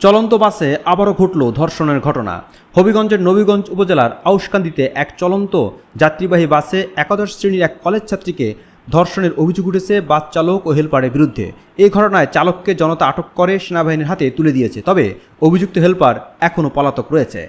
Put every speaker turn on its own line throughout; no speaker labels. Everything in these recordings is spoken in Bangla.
চলন্ত বাসে আবারও ঘটল ধর্ষণের ঘটনা। হবিগঞ্জের নবীগঞ্জ উপজেলার আউশকান্দিতে এক চলন্ত যাত্রীবাহী বাসে একাদশ শ্রেণির এক কলেজ ছাত্রীকে ধর্ষণের অভিযোগ উঠেছে বাস চালক ও হেলপারের বিরুদ্ধে। এই ঘটনায় চালককে জনতা আটক করে সেনাবাহিনীর হাতে তুলে দিয়েছে, তবে অভিযুক্ত হেলপার এখনও পলাতক রয়েছে।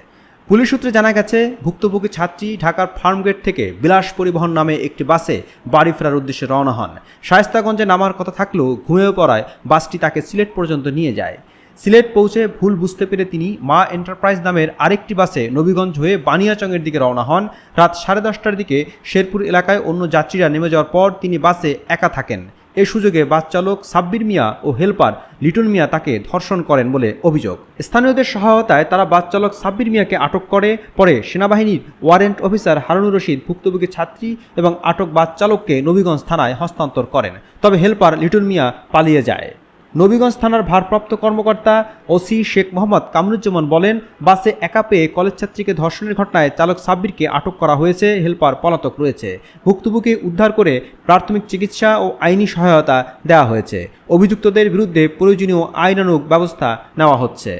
পুলিশ সূত্রে জানা গেছে, ভুক্তভোগী ছাত্রী ঢাকার ফার্মগেট থেকে বিলাস পরিবহন নামে একটি বাসে বাড়ি ফেরার উদ্দেশ্যে রওনা হন। শায়স্তাগঞ্জে নামার কথা থাকলেও ঘুমিয়ে পড়ায় বাসটি তাকে সিলেট পর্যন্ত নিয়ে যায়। সিলেট পৌঁছে ভুল বুঝতে পেরে তিনি মা এন্টারপ্রাইজ নামের আরেকটি বাসে নবীগঞ্জ হয়ে বানিয়াচংয়ের দিকে রওনা হন। রাত সাড়ে দশটার দিকে শেরপুর এলাকায় অন্য যাত্রীরা নেমে যাওয়ার পর তিনি বাসে একা থাকেন। এ সুযোগে বাস চালক সাব্বির মিয়া ও হেলপার লিটন মিয়া তাকে ধর্ষণ করেন বলে অভিযোগ। স্থানীয়দের সহায়তায় তারা বাস চালক সাব্বির মিয়াকে আটক করে। পরে সেনাবাহিনীর ওয়ারেন্ট অফিসার হারুনুর রশিদ ভুক্তভোগী ছাত্রী এবং আটক বাস চালককে নবীগঞ্জ থানায় হস্তান্তর করেন। তবে হেলপার লিটন মিয়া পালিয়ে যায়। নবীগঞ্জ থানার ভারপ্রাপ্ত কর্মকর্তা ওসি শেখ মোহাম্মদ কামরুজ্জামান বলেন, বাসে একা পেয়ে কলেজ ছাত্রীকে ধর্ষণের ঘটনায় চালক সাব্বিরকে আটক করা হয়েছে, হেলপার পলাতক রয়েছে। ভুক্তভোগী উদ্ধার করে প্রাথমিক চিকিৎসা ও আইনি সহায়তা দেওয়া হয়েছে। অভিযুক্তদের বিরুদ্ধে প্রয়োজনীয় আইনানুগ ব্যবস্থা নেওয়া হচ্ছে।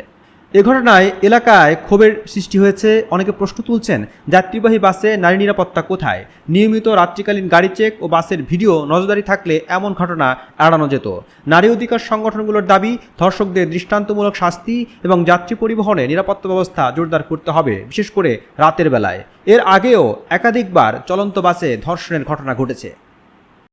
এ ঘটনায় এলাকায় ক্ষোভের সৃষ্টি হয়েছে। অনেকে প্রশ্ন তুলছেন, যাত্রীবাহী বাসে নারী নিরাপত্তা কোথায়? নিয়মিত রাত্রিকালীন গাড়ি চেক ও বাসের ভিডিও নজরদারি থাকলে এমন ঘটনা এড়ানো যেত। নারী অধিকার সংগঠনগুলোর দাবি, ধর্ষকদের দৃষ্টান্তমূলক শাস্তি এবং যাত্রী পরিবহনে নিরাপত্তা ব্যবস্থা জোরদার করতে হবে, বিশেষ করে রাতের বেলায়। এর আগেও একাধিকবার চলন্ত বাসে ধর্ষণের ঘটনা ঘটেছে।